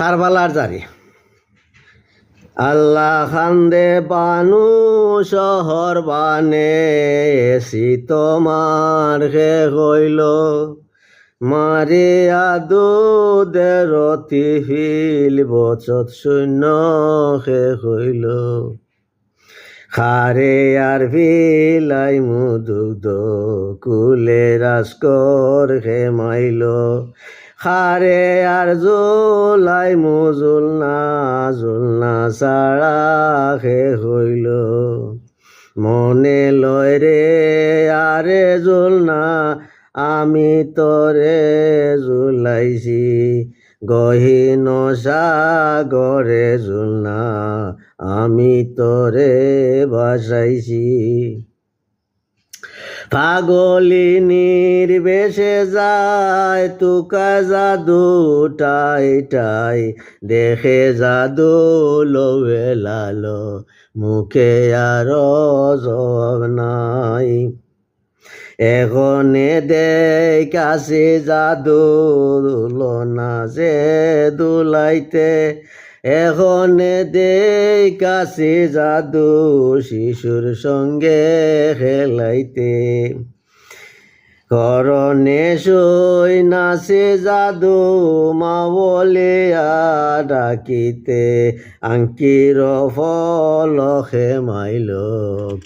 খারবালার জারি। আল্লাহ খান্দে বানু শহর বানে তোমার হে হইল। মারিয়া দুদেরতি হিল বচত শূন্য হে হইল। খারে আর ভিলাই মুদুগ্ধ কুলে রাস্কর হে মাইল। খারে আর জোলাই মুজুলনা জুলনা সারা হে হইল। মনে লয় রে, আরে জুলনা আমি তরে জুলাইছি। গহীন সাগরে জুলনা আমি তরে বাসাইছি। পাগলিনীর বেশে যায়, তুকা জাদু টাই টাই। দেখে জাদু লোয়ে লালো, মুখে আর জব নাই। এখনে দেই কাছে জাদু দুলনা যে দুলাইতে এখনে দেই কাছে জাদু শিশুর সঙ্গে খেলাইতে। করণে সই নাচে জাদু মা বলে ডাকিতে। আঙ্কির ফল খে মাইল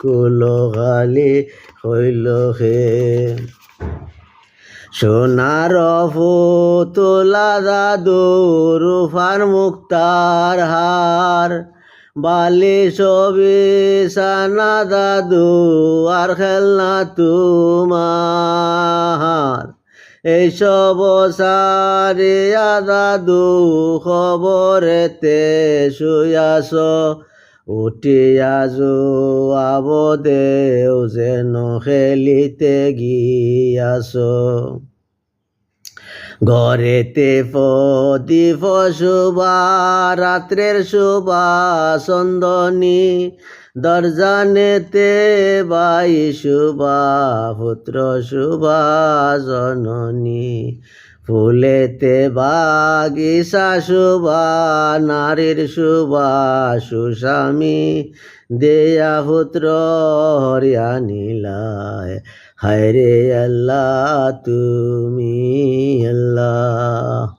কুল খালি হইল খে সোনার ফুতলা দাদু রুফার মুক্তার হার। বালি ছবি সানা দাদু আর খেলনা তোমার। এইসব সারিয়া দাদু খবরেতে শুয়াছ উঠিয়া আব দেও যেন খেলিতে গিয়াছ। ঘরেতে প্রদীপ শুভা রাত্রের শুভা চন্দনী, দরজানেতে বাই শুভা, পুত্র শুভা জননী। ফুলেতে বাগিসা শুভা নারীর শুভা সুস্বামী, দেয়া পুত্র হরিয়া নীলায় হায় রে আল্লাহ, তুমি আল্লাহ।